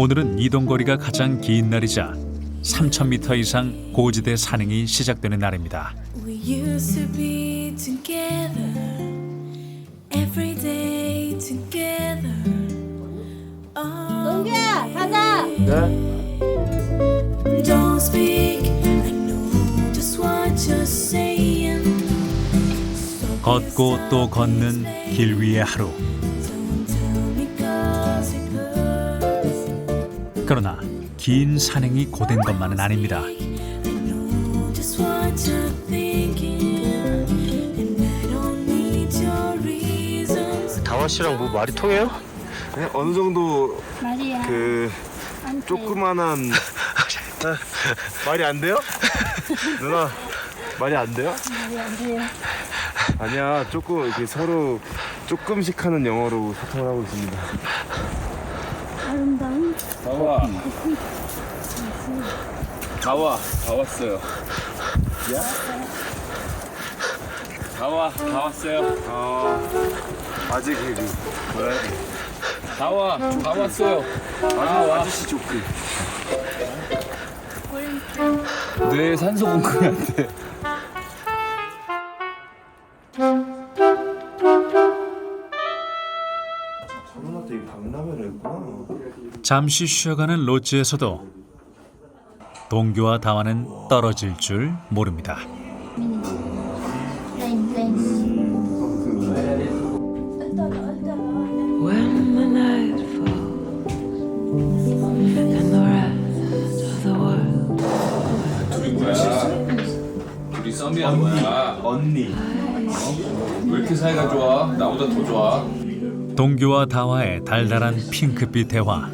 오늘은 이동거리가 가장 긴 날이자 3,000m 이상 고지대 산행이 시작되는 날입니다. We used to be together every day together. Oh, 동규야 가자. don't speak. I know just what you're saying. 걷고 또 걷는 길 위의 하루. 그러나 긴 산행이 고된 것만은 아닙니다. 다화 씨랑 뭐 말이 통해요? 그냥 어느 정도 말이야. 그 조그만한 말이 안 돼요? 누나 말이 안 돼요? 말이 안 돼요. 아니야 조금 이렇게 서로 조금씩 하는 영어로 소통을 하고 있습니다. 아름다운 다와. 다와. 다 왔어요. 다와. 다 왔어요. 아. 아직 그 해야 돼? 다와. 다 왔어요. 다와. 아저씨 조끼. 뇌 산소 공급이 안돼 했구나. 잠시 쉬어가는 로지에서도 동규와 다와는 떨어질 줄 모릅니다. 썸이야 뭐야 언니. 왜 이렇게 사이가 좋아 나보다 더 좋아 동규와 다와의 달달한 핑크빛 대화.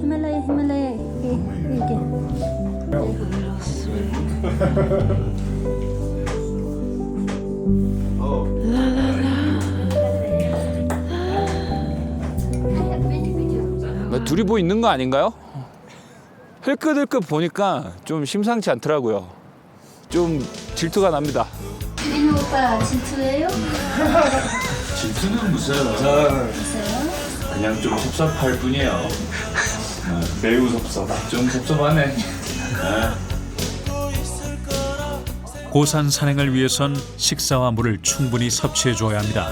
히말라야 히말라야 이게 이게. 둘이 뭐 있는 거 아닌가요? 흘끗흘끗 보니까 좀 심상치 않더라고요 좀 질투가 납니다. 민호 오빠 질투해요? 질투는 무슨? 그냥 좀 섭섭할 뿐이에요. 매우 섭섭. 좀 섭섭하네. 고산 산행을 위해선 식사와 물을 충분히 섭취해 줘야 합니다.